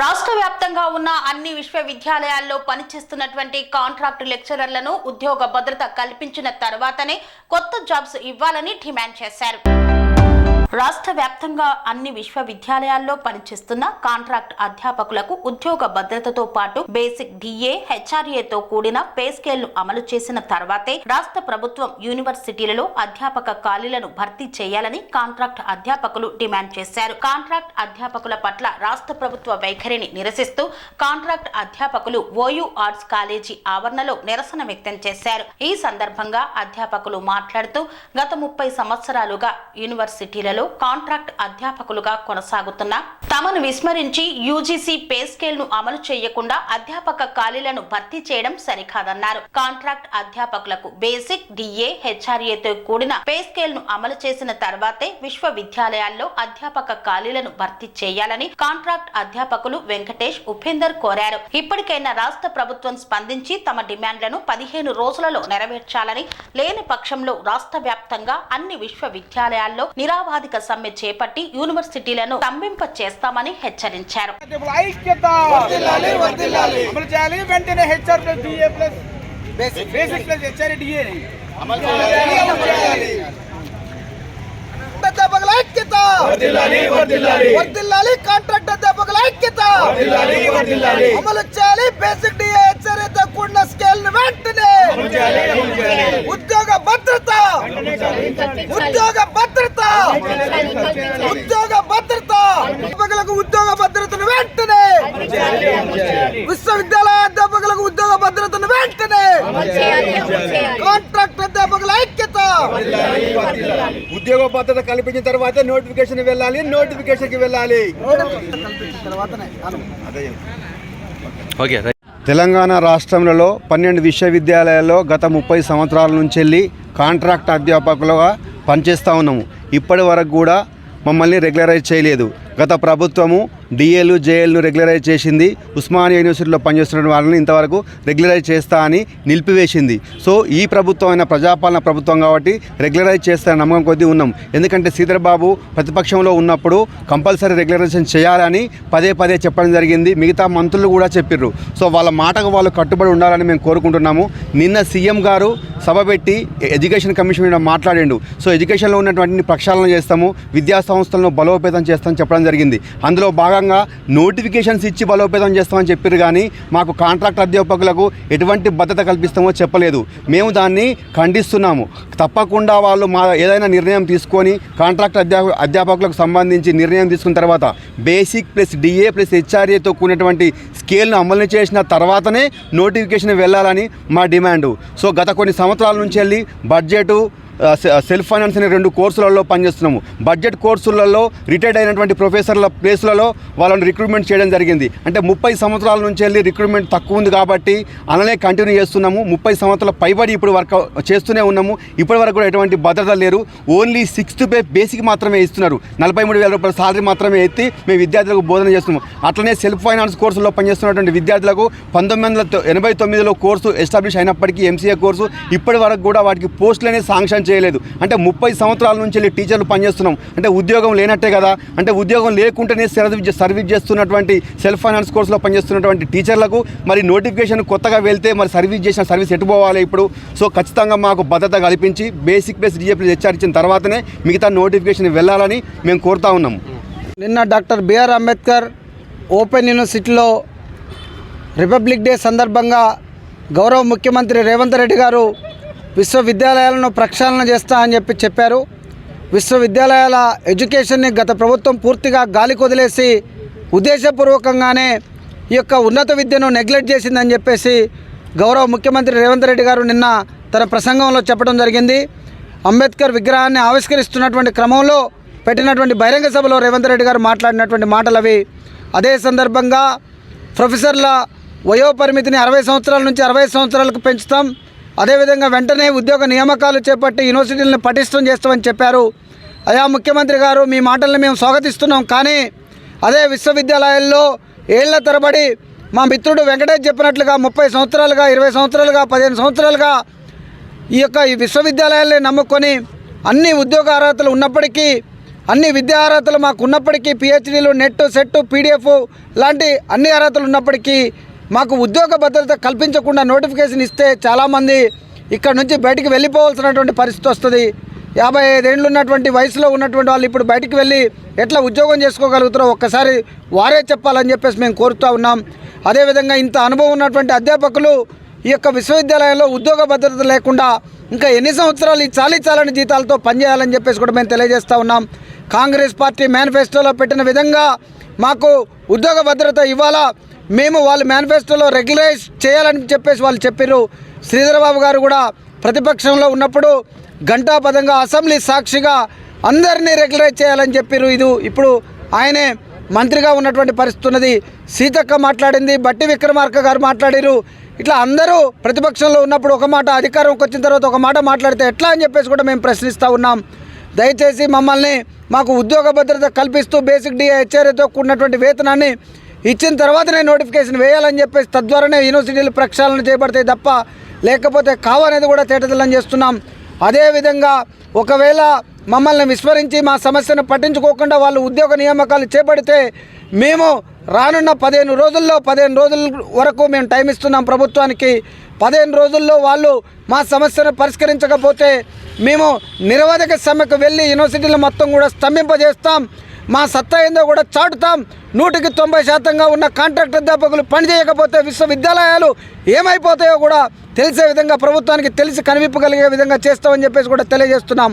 రాష్ట్ర వ్యాప్తంగా ఉన్న అన్ని విశ్వవిద్యాలయాల్లో పనిచేస్తున్నటువంటి కాంట్రాక్ట్ లెక్చరర్లను ఉద్యోగ భద్రత కల్పించిన తర్వాతనే కొత్త జాబ్స్ ఇవ్వాలని డిమాండ్ చేశారు. రాష్ట్ర వ్యాప్తంగా అన్ని విశ్వవిద్యాలయాల్లో పనిచేస్తున్న కాంట్రాక్ట్ అధ్యాపకులకు ఉద్యోగ భద్రతతో పాటు బేసిక్ డిఏ హెచ్ఆర్ఏతో కూడిన పే స్కేల్ను అమలు చేసిన తర్వాతే రాష్ట్ర ప్రభుత్వం యూనివర్సిటీలలో అధ్యాపక ఖాళీలను భర్తీ చేయాలని కాంట్రాక్ట్ అధ్యాపకులు డిమాండ్ చేశారు. కాంట్రాక్ట్ అధ్యాపకుల పట్ల రాష్ట్ర ప్రభుత్వ వైఖరిని నిరసిస్తూ కాంట్రాక్ట్ అధ్యాపకులు ఓయూ ఆర్ట్స్ కాలేజీ ఆవరణలో నిరసన వ్యక్తం చేశారు. ఈ సందర్భంగా అధ్యాపకులు మాట్లాడుతూ గత ముప్పై సంవత్సరాలుగా యూనివర్సిటీలలో కాంట్రాక్ట్ అధ్యాపకులుగా కొనసాగుతున్న. తమను విస్మరించి యూజీసీ పే స్కేల్ను అమలు చేయకుండా అధ్యాపక ఖాళీలను భర్తీ చేయడం సరికాదన్నారు. కాంట్రాక్ట్ అధ్యాపకులకు బేసిక్ డిఏ హెచ్ఆర్ఏతో కూడిన పే స్కేల్ను అమలు చేసిన తర్వాతే విశ్వవిద్యాలయాల్లో అధ్యాపక ఖాళీలను భర్తీ చేయాలని కాంట్రాక్ట్ అధ్యాపకులు వెంకటేష్ ఉపేందర్ కోరారు. ఇప్పటికైనా రాష్ట్ర ప్రభుత్వం స్పందించి తమ డిమాండ్లను పదిహేను రోజులలో నెరవేర్చాలని లేని పక్షంలో రాష్ట్ర వ్యాప్తంగా అన్ని విశ్వవిద్యాలయాల్లో నిరాబాధిక సమ్మె చేపట్టి యూనివర్సిటీలను స్తంభింప చేస్తామని హెచ్చరించారు. ఇప్పుడు ఐక్యత! అమలు చేయాలి. వెంటనే HR plus DA plus basic basic plus HR DA అధ్యాపకుల ఐక్యత! వర్దిల్లాలి కాంట్రాక్ట్ అధ్యాపకుల ఐక్యత! అమలు చేయాలి బేసిక్ డిఏ హెచ్చరిత కూడిన స్కేల్ను వెంటనే! ఉద్యోగ భద్రత! ఉద్యోగ భద్రత ఉద్యోగ భద్రత! అధ్యాపకులకు ఉద్యోగ భద్రతను వెంటనే! విశ్వవిద్యాలయ అధ్యాపకులకు ఉద్యోగ భద్రతను వెంటనే! కాంట్రాక్ట్ అధ్యాపకుల ఐక్యత! ఉద్యోగ భద్రత కల్పించిన తర్వాత నోటిఫికేషన్ వెళ్ళాలి నోటిఫికేషన్కి వెళ్ళాలి తెలంగాణ రాష్ట్రంలో పన్నెండు విశ్వవిద్యాలయాల్లో గత ముప్పై సంవత్సరాల నుంచి వెళ్ళి కాంట్రాక్ట్ అధ్యాపకులుగా పనిచేస్తూ ఉన్నాము. ఇప్పటి వరకు కూడా మమ్మల్ని రెగ్యులరైజ్ చేయలేదు. గత ప్రభుత్వము డిఏలు జేఎల్ను రెగ్యులరైజ్ చేసింది. ఉస్మానియా యూనివర్సిటీలో పనిచేస్తున్న వాళ్ళని ఇంతవరకు రెగ్యులరైజ్ చేస్తా అని నిలిపివేసింది. సో ఈ ప్రభుత్వం అయిన ప్రజాపాలన ప్రభుత్వం కాబట్టి రెగ్యులరైజ్ చేస్తారని నమ్మకం కొద్దీ ఉన్నాం. ఎందుకంటే శ్రీధర్బాబు ప్రతిపక్షంలో ఉన్నప్పుడు కంపల్సరీ రెగ్యులరైజేషన్ చేయాలని పదే పదే చెప్పడం జరిగింది. మిగతా మంత్రులు కూడా చెప్పిర్రు. సో వాళ్ళ మాటకు వాళ్ళు కట్టుబడి ఉండాలని మేము కోరుకుంటున్నాము. నిన్న సీఎం గారు సభ పెట్టి ఎడ్యుకేషన్ కమిషన్ మీద మాట్లాడిండు. సో ఎడ్యుకేషన్లో ఉన్నటువంటి ప్రక్షాళన చేస్తాము. విద్యా సంస్థలను బలోపేతం చేస్తామని చెప్పడం జరిగింది. అందులో భాగంగా నోటిఫికేషన్స్ ఇచ్చి బలోపేతం చేస్తామని చెప్పారు కానీ మాకు కాంట్రాక్ట్ అధ్యాపకులకు ఎటువంటి భద్రత కల్పిస్తామో చెప్పలేదు. మేము దాన్ని ఖండిస్తున్నాము. తప్పకుండా వాళ్ళు మా ఏదైనా నిర్ణయం తీసుకొని కాంట్రాక్ట్ అధ్యాప అధ్యాపకులకు సంబంధించి నిర్ణయం తీసుకున్న తర్వాత బేసిక్ ప్లస్ డిఏ ప్లస్ హెచ్ఆర్ఏతో కూడినటువంటి స్కేల్ను అమలు చేసిన తర్వాతనే నోటిఫికేషన్ వెళ్ళాలని మా డిమాండు. సో గత కొన్ని సంవత్సరాల నుంచి వెళ్ళి బడ్జెటు సెల్ఫ్ ఫైనాన్స్ అనే రెండు కోర్సులలో పనిచేస్తున్నాము. బడ్జెట్ కోర్సులలో రిటైర్డ్ అయినటువంటి ప్రొఫెసర్ల ప్లేస్లలో వాళ్ళని రిక్రూట్మెంట్ చేయడం జరిగింది. అంటే ముప్పై సంవత్సరాల నుంచి వెళ్ళి రిక్రూట్మెంట్ తక్కువ ఉంది కాబట్టి అలానే కంటిన్యూ చేస్తున్నాము. ముప్పై సంవత్సరాల పైబడి ఇప్పుడు వర్క్ చేస్తూనే ఉన్నాము. ఇప్పటి వరకు కూడా ఎటువంటి భద్రత లేరు. ఓన్లీ సిక్స్త్ పే బేసిక్ మాత్రమే ఇస్తున్నారు. నలభై మూడు వేల రూపాయల సాలరీ మాత్రమే ఎత్తి మేము విద్యార్థులకు బోధన చేస్తున్నాము. అట్లనే సెల్ఫ్ ఫైనాన్స్ కోర్సులో పనిచేస్తున్నటువంటి విద్యార్థులకు పంతొమ్మిది వందల ఎనభై తొమ్మిదిలో కోర్సు ఎస్టాబ్లిష్ అయినప్పటికీ ఎంసీఏ కోర్సు ఇప్పటి వరకు కూడా వాటికి పోస్టులనే శాంక్షన్ చేయలేదు. అంటే ముప్పై సంవత్సరాల నుంచి వెళ్ళి టీచర్లు పనిచేస్తున్నాం. అంటే ఉద్యోగం లేనట్టే కదా. అంటే ఉద్యోగం లేకుంటేనే సర్వీస్ సర్వీస్ చేస్తున్నటువంటి సెల్ఫ్ ఫైనాన్స్ కోర్సులో పనిచేస్తున్నటువంటి టీచర్లకు మరి నోటిఫికేషన్ కొత్తగా వెళ్తే మరి సర్వీస్ చేసిన సర్వీస్ ఎటు పోవాలి ఇప్పుడు? సో ఖచ్చితంగా మాకు భద్రత కల్పించి బేసిక్ బేస్ డిఏ హెచ్ఆర్ ఇచ్చిన తర్వాతనే మిగతా నోటిఫికేషన్ వెళ్ళాలని మేము కోరుతా ఉన్నాము నిన్న డాక్టర్ బిఆర్ అంబేద్కర్ ఓపెన్ యూనివర్సిటీలో రిపబ్లిక్ డే సందర్భంగా గౌరవ ముఖ్యమంత్రి రేవంత్ రెడ్డి గారు విశ్వవిద్యాలయాలను ప్రక్షాళన చేస్తా అని చెప్పి చెప్పారు. విశ్వవిద్యాలయాల ఎడ్యుకేషన్ని గత ప్రభుత్వం పూర్తిగా గాలి కొదిలేసి ఉద్దేశపూర్వకంగానే ఈ యొక్క ఉన్నత విద్యను నెగ్లెక్ట్ చేసిందని చెప్పేసి గౌరవ ముఖ్యమంత్రి రేవంత్ రెడ్డి గారు నిన్న తన ప్రసంగంలో చెప్పడం జరిగింది. అంబేద్కర్ విగ్రహాన్ని ఆవిష్కరిస్తున్నటువంటి క్రమంలో పెట్టినటువంటి బహిరంగ సభలో రేవంత్ రెడ్డి గారు మాట్లాడినటువంటి మాటలు అవి. అదే సందర్భంగా ప్రొఫెసర్ల వయో పరిమితిని అరవై సంవత్సరాల నుంచి అరవై సంవత్సరాలకు పెంచుతాం. అదేవిధంగా వెంటనే ఉద్యోగ నియామకాలు చేపట్టి యూనివర్సిటీలను పటిష్టం చేస్తామని చెప్పారు. అయా ముఖ్యమంత్రి గారు మీ మాటల్ని మేము స్వాగతిస్తున్నాం. కానీ అదే విశ్వవిద్యాలయాల్లో ఏళ్ళ తరబడి మా మిత్రుడు వెంకటేష్ చెప్పినట్లుగా ముప్పై సంవత్సరాలుగా ఇరవై సంవత్సరాలుగా పదిహేను సంవత్సరాలుగా ఈ యొక్క ఈ విశ్వవిద్యాలయాల్ని నమ్ముకొని అన్ని ఉద్యోగ అర్హతలు ఉన్నప్పటికీ అన్ని విద్యా అర్హతలు మాకు ఉన్నప్పటికీ పిహెచ్డీలు నెట్ సెట్ పీడిఎఫ్ లాంటి అన్ని అర్హతలు ఉన్నప్పటికీ మాకు ఉద్యోగ భద్రత కల్పించకుండా నోటిఫికేషన్ ఇస్తే చాలామంది ఇక్కడ నుంచి బయటికి వెళ్ళిపోవాల్సినటువంటి పరిస్థితి వస్తుంది. యాభై ఐదేళ్ళు ఉన్నటువంటి వయసులో ఉన్నటువంటి వాళ్ళు ఇప్పుడు బయటికి వెళ్ళి ఎట్లా ఉద్యోగం చేసుకోగలుగుతారో ఒక్కసారి వారే చెప్పాలని చెప్పేసి మేము కోరుతూ ఉన్నాం. అదేవిధంగా ఇంత అనుభవం ఉన్నటువంటి అధ్యాపకులు ఈ యొక్క విశ్వవిద్యాలయంలో ఉద్యోగ భద్రత లేకుండా ఇంకా ఎన్ని సంవత్సరాలు ఈ చాలీ చాలని జీతాలతో పనిచేయాలని చెప్పేసి కూడా మేము తెలియజేస్తూ ఉన్నాం. కాంగ్రెస్ పార్టీ మేనిఫెస్టోలో పెట్టిన విధంగా మాకు ఉద్యోగ భద్రత ఇవ్వాలా? మేము వాళ్ళు మేనిఫెస్టోలో రెగ్యులైజ్ చేయాలని చెప్పేసి వాళ్ళు చెప్పారు శ్రీధరబాబు గారు కూడా ప్రతిపక్షంలో ఉన్నప్పుడు ఘంటాపదంగా అసెంబ్లీ సాక్షిగా అందరినీ రెగ్యులైజ్ చేయాలని చెప్పారు ఇది ఇప్పుడు ఆయనే మంత్రిగా ఉన్నటువంటి పరిస్థితి ఉన్నది. సీతక్క మాట్లాడింది బట్టి విక్రమార్క గారు మాట్లాడారు ఇట్లా అందరూ ప్రతిపక్షంలో ఉన్నప్పుడు ఒక మాట అధికారంకి వచ్చిన తర్వాత ఒక మాట మాట్లాడితే ఎట్లా అని చెప్పేసి కూడా మేము ప్రశ్నిస్తూ ఉన్నాం. దయచేసి మమ్మల్ని మాకు ఉద్యోగ భద్రత కల్పిస్తూ బేసిక్ డిఏ హెచ్ఆర్ఏతో కూడినటువంటి వేతనాన్ని ఇచ్చిన తర్వాతనే నోటిఫికేషన్ వేయాలని చెప్పేసి తద్వారానే యూనివర్సిటీలు ప్రక్షాళన చేయబడతాయి తప్ప లేకపోతే కావనేది కూడా తేటతెల్లం చేస్తున్నాం. అదేవిధంగా ఒకవేళ మమ్మల్ని విస్మరించి మా సమస్యను పట్టించుకోకుండా వాళ్ళు ఉద్యోగ నియామకాలు చేపడితే మేము రానున్న పదిహేను రోజుల్లో పదిహేను రోజుల వరకు మేము టైం ఇస్తున్నాం ప్రభుత్వానికి. పదిహేను రోజుల్లో వాళ్ళు మా సమస్యను పరిష్కరించకపోతే మేము నిరవధిక సమ్మెకు వెళ్ళి యూనివర్సిటీలు మొత్తం కూడా స్తంభింపజేస్తాం. మా సత్తా ఏందో కూడా చాటుతాం. నూటికి తొంభై శాతంగా ఉన్న కాంట్రాక్ట్ అధ్యాపకులు పనిచేయకపోతే విశ్వవిద్యాలయాలు ఏమైపోతాయో కూడా తెలిసే విధంగా ప్రభుత్వానికి తెలిసి కనిపింపగలిగే విధంగా చేస్తామని చెప్పేసి కూడా తెలియజేస్తున్నాం.